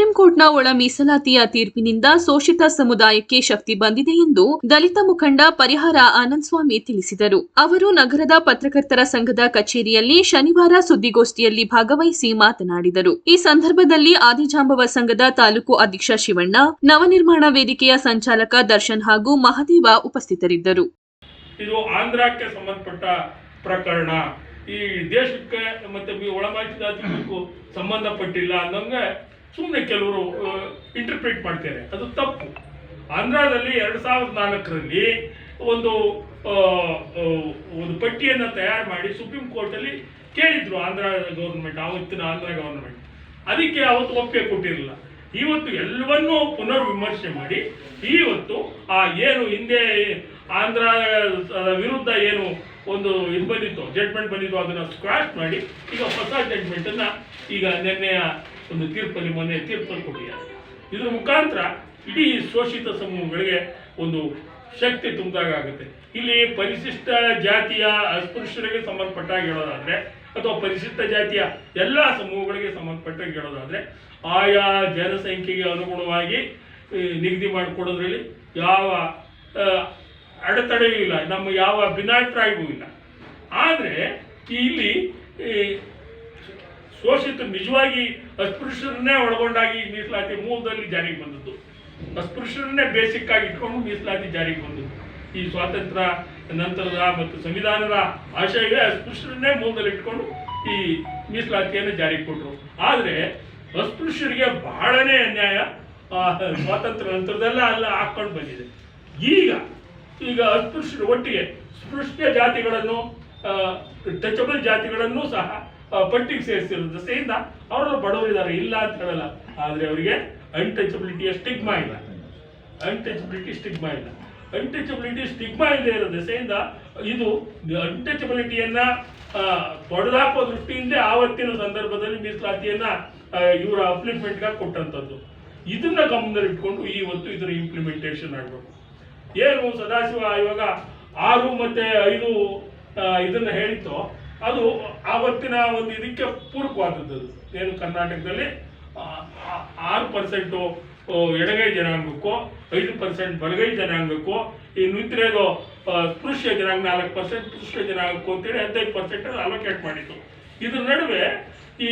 Supreme ಕೋರ್ಟ್ನ ಒಳ ಮೀಸಲಾತಿಯ ತೀರ್ಪಿನಿಂದ ಶೋಷಿತ ಸಮುದಾಯಕ್ಕೆ ಶಕ್ತಿ ಬಂದಿದೆ ಎಂದು ದಲಿತ ಮುಖಂಡ ಪರಿಹಾರ ಆನಂದ್ ಸ್ವಾಮಿ ತಿಳಿಸಿದರು. ಅವರು ನಗರದ ಪತ್ರಕರ್ತರ ಸಂಘದ ಕಚೇರಿಯಲ್ಲಿ ಶನಿವಾರ ಸುದ್ದಿಗೋಷ್ಠಿಯಲ್ಲಿ ಭಾಗವಹಿಸಿ ಮಾತನಾಡಿದರು. ಈ ಸಂದರ್ಭದಲ್ಲಿ ಆದಿಜಾಂಬವ ಸಂಘದ ತಾಲೂಕು ಅಧ್ಯಕ್ಷ ಶಿವಣ್ಣ, ನವನಿರ್ಮಾಣ ವೇದಿಕೆಯ ಸಂಚಾಲಕ ದರ್ಶನ್ ಹಾಗೂ ಮಹದೇವ ಉಪಸ್ಥಿತರಿದ್ದರು. ಇದು ಆಂಧ್ರಕ್ಕೆ ಸಂಬಂಧಪಟ್ಟ ಪ್ರಕರಣ. ಈ ದೇಶಕ್ಕೆ ಮತ್ತೆ ಒಳಮಾಹಿತಿಗೂ ಸಂಬಂಧಪಟ್ಟಿಲ್ಲ. ಅನ್ನೋಂಗೆ ಸುಮ್ಮನೆ ಕೆಲವರು ಇಂಟರ್ಪ್ರಿಟ್ ಮಾಡ್ತಾರೆ. ಅದು ತಪ್ಪು. ಆಂಧ್ರದಲ್ಲಿ ಎರಡು ಸಾವಿರದ ನಾಲ್ಕರಲ್ಲಿ ಒಂದು ಒಂದು ಪಟ್ಟಿಯನ್ನು ತಯಾರು ಮಾಡಿ ಸುಪ್ರೀಂ ಕೋರ್ಟಲ್ಲಿ ಕೇಳಿದ್ರು ಆಂಧ್ರ ಗೌರ್ಮೆಂಟ್ ಆವತ್ತಿನ ಆಂಧ್ರ ಗೌರ್ಮೆಂಟ್ ಅದಕ್ಕೆ ಅವತ್ತು ಒಪ್ಪಿಗೆ ಕೊಟ್ಟಿರಲಿಲ್ಲ. ಇವತ್ತು ಎಲ್ಲವನ್ನೂ ಪುನರ್ ವಿಮರ್ಶೆ ಮಾಡಿ ಇವತ್ತು ಆ ಏನು ಹಿಂದೆ ಆಂಧ್ರ ವಿರುದ್ಧ ಏನು ಒಂದು ಇದು ಬಂದಿತ್ತು ಜಡ್ಮೆಂಟ್ ಬಂದಿತ್ತು, ಅದನ್ನು ಸ್ಕ್ರಾಚ್ ಮಾಡಿ ಈಗ ಹೊಸ ಜಡ್ಮೆಂಟನ್ನು ಈಗ ನಿನ್ನೆಯ ಒಂದು ತೀರ್ಪಲ್ಲಿ ಮೊನ್ನೆ ತೀರ್ಪು ಕೊಟ್ಟಿದ್ದಾರೆ. ಇದ್ರ ಮುಖಾಂತರ ಇಡೀ ಶೋಷಿತ ಸಮೂಹಗಳಿಗೆ ಒಂದು ಶಕ್ತಿ ತುಂಬಿದಾಗುತ್ತೆ ಇಲ್ಲಿ ಪರಿಶಿಷ್ಟ ಜಾತಿಯ ಅಸ್ಪೃಶ್ಯರಿಗೆ ಸಂಬಂಧಪಟ್ಟಾಗಿ ಹೇಳೋದಾದರೆ, ಅಥವಾ ಪರಿಶಿಷ್ಟ ಜಾತಿಯ ಎಲ್ಲ ಸಮೂಹಗಳಿಗೆ ಸಂಬಂಧಪಟ್ಟಾಗಿ ಹೇಳೋದಾದರೆ, ಆಯಾ ಜನಸಂಖ್ಯೆಗೆ ಅನುಗುಣವಾಗಿ ನಿಗದಿ ಮಾಡಿಕೊಡೋದ್ರಲ್ಲಿ ಯಾವ ಅಡೆತಡೆಯೂ ಇಲ್ಲ. ನಮ್ಮ ಯಾವ ಭಿನ್ನಾಭಿಪ್ರಾಯವೂ ಇಲ್ಲ. ಆದರೆ, ಇಲ್ಲಿ ಈ, ಶೋಷಿತ ನಿಜವಾಗಿ ಅಸ್ಪೃಶ್ಯರನ್ನೇ ಒಳಗೊಂಡಾಗಿ ಮೀಸಲಾತಿ ಮೂಲದಲ್ಲಿ ಜಾರಿಗೆ ಬಂದದ್ದು. ಅಸ್ಪೃಶ್ಯರನ್ನೇ ಬೇಸಿಕ್ ಆಗಿ ಇಟ್ಕೊಂಡು ಮೀಸಲಾತಿ ಜಾರಿಗೆ ಬಂದದ್ದು. ಈ ಸ್ವಾತಂತ್ರ್ಯ ನಂತರದ ಮತ್ತು ಸಂವಿಧಾನದ ಆಶಯವೇ ಅಸ್ಪೃಶ್ಯರನ್ನೇ ಮೂಲದಲ್ಲಿ ಇಟ್ಕೊಂಡು ಈ ಮೀಸಲಾತಿಯನ್ನು ಜಾರಿಗೆ ಕೊಟ್ಟರು. ಆದರೆ ಅಸ್ಪೃಶ್ಯರಿಗೆ ಬಹಳನೇ ಅನ್ಯಾಯ ಸ್ವಾತಂತ್ರ್ಯ ನಂತರದೆಲ್ಲ ಅಲ್ಲ ಹಾಕ್ಕೊಂಡು ಬಂದಿದೆ. ಈಗ ಈಗ ಅಸ್ಪೃಶ್ಯರು ಒಟ್ಟಿಗೆ ಸ್ಪೃಶ್ಯ ಜಾತಿಗಳನ್ನು ಟಚಬಲ್ ಜಾತಿಗಳನ್ನು ಸಹ ಪಟ್ಟಿಗೆ ಸೇರಿಸಿರೋ ದಸೆಯಿಂದ ಅವರೆಲ್ಲ ಬಡವರಿದ್ದಾರೆ, ಇಲ್ಲ ಅಂತ ಹೇಳಲ್ಲ. ಆದರೆ ಅವರಿಗೆ ಅನ್ಟಚಬಿಲಿಟಿಯ ಸ್ಟಿಗ್ಮಾ ಇಲ್ಲ. ಅನ್ಟಚಬಿಲಿಟಿ ಸ್ಟಿಗ್ಮಾ ಇಲ್ಲ. ಅನ್ಟಚಬಿಲಿಟಿ ಸ್ಟಿಗ್ಮಾ ಇದೆ ಇರೋ ದೆಸೆಯಿಂದ ಇದು ಅನ್ಟಚಬಿಲಿಟಿಯನ್ನ ತೊಡೆದಾಕೋ ದೃಷ್ಟಿಯಿಂದ ಆವತ್ತಿನ ಸಂದರ್ಭದಲ್ಲಿ ಮೀಸಲಾತಿಯನ್ನ ಇವರ ಅಪ್ಲಿಮೆಂಟ್ಗೆ ಕೊಟ್ಟಂಥದ್ದು. ಇದನ್ನ ಗಮನದಲ್ಲಿಟ್ಕೊಂಡು ಇವತ್ತು ಇದರ ಇಂಪ್ಲಿಮೆಂಟೇಷನ್ ಆಗಬೇಕು. ಏನು ಸದಾಶಿವ ಇವಾಗ ಆರು ಮತ್ತೆ ಐದು ಇದನ್ನ ಹೇಳಿತ್ತು. ಅದು ಆವತ್ತಿನ ಒಂದು ಇದಕ್ಕೆ ಪೂರಕವಾದದ್ದು. ಏನು ಕರ್ನಾಟಕದಲ್ಲಿ ಆರು ಪರ್ಸೆಂಟು ಎಡಗೈ ಜನಾಂಗಕ್ಕೋ, ಐದು ಪರ್ಸೆಂಟ್ ಬಲಗೈ ಜನಾಂಗಕ್ಕೋ ಈ ನುತ್ತಿರೋದು ಸ್ಪೃಶ್ಯ ಜನಾಂಗ, ನಾಲ್ಕು ಪರ್ಸೆಂಟ್ ಸ್ಪೃಶ್ಯ ಜನಾಂಗಕ್ಕೂ ಅಂತೇಳಿ ಹದಿನೈದು ಪರ್ಸೆಂಟ್ ಅಲೋಕೇಟ್ ಮಾಡಿತ್ತು ಇದ್ರ ನಡುವೆ ಈ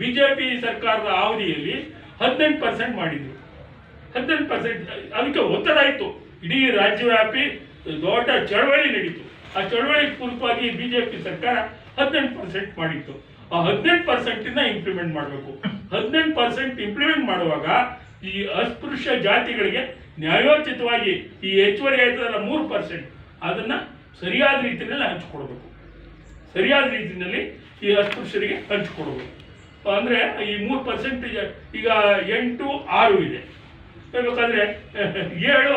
ಬಿಜೆಪಿ ಸರ್ಕಾರದ ಅವಧಿಯಲ್ಲಿ ಹದಿನೆಂಟು ಪರ್ಸೆಂಟ್ ಮಾಡಿದ್ರು. ಹದಿನೆಂಟು ಪರ್ಸೆಂಟ್ ಅದಕ್ಕೆ ಒತ್ತಡ ಆಯಿತು ಇಡೀ ರಾಜ್ಯವ್ಯಾಪಿ ದೊಡ್ಡ ಚಳವಳಿ ನಡೀತು. ಆ ಚಳವಳಿ ಪೂರ್ವಕವಾಗಿ ಬಿಜೆಪಿ ಸರ್ಕಾರ ಹದಿನೆಂಟು ಪರ್ಸೆಂಟ್ ಮಾಡಿತ್ತು. ಆ ಹದಿನೆಂಟು ಪರ್ಸೆಂಟಿಂದ ಇಂಪ್ಲಿಮೆಂಟ್ ಮಾಡಬೇಕು. ಹದಿನೆಂಟು ಪರ್ಸೆಂಟ್ ಇಂಪ್ಲಿಮೆಂಟ್ ಮಾಡುವಾಗ ಈ ಅಸ್ಪೃಶ್ಯ ಜಾತಿಗಳಿಗೆ ನ್ಯಾಯೋಚಿತವಾಗಿ ಈ ಹೆಚ್ಚುವರಿ ಆಯ್ತದಲ್ಲ ಮೂರು ಪರ್ಸೆಂಟ್ ಅದನ್ನ ಸರಿಯಾದ ರೀತಿಯಲ್ಲಿ ಹಂಚಿಕೊಡ್ಬೇಕು. ಸರಿಯಾದ ರೀತಿಯಲ್ಲಿ ಈ ಅಸ್ಪೃಶ್ಯರಿಗೆ ಹಂಚಿಕೊಡ್ಬೇಕು. ಅಂದ್ರೆ ಈ ಮೂರು ಪರ್ಸೆಂಟ್ ಈಗ ಎಂಟು ಆರು ಇದೆ. ಹೇಳ್ಬೇಕಾದ್ರೆ ಏಳು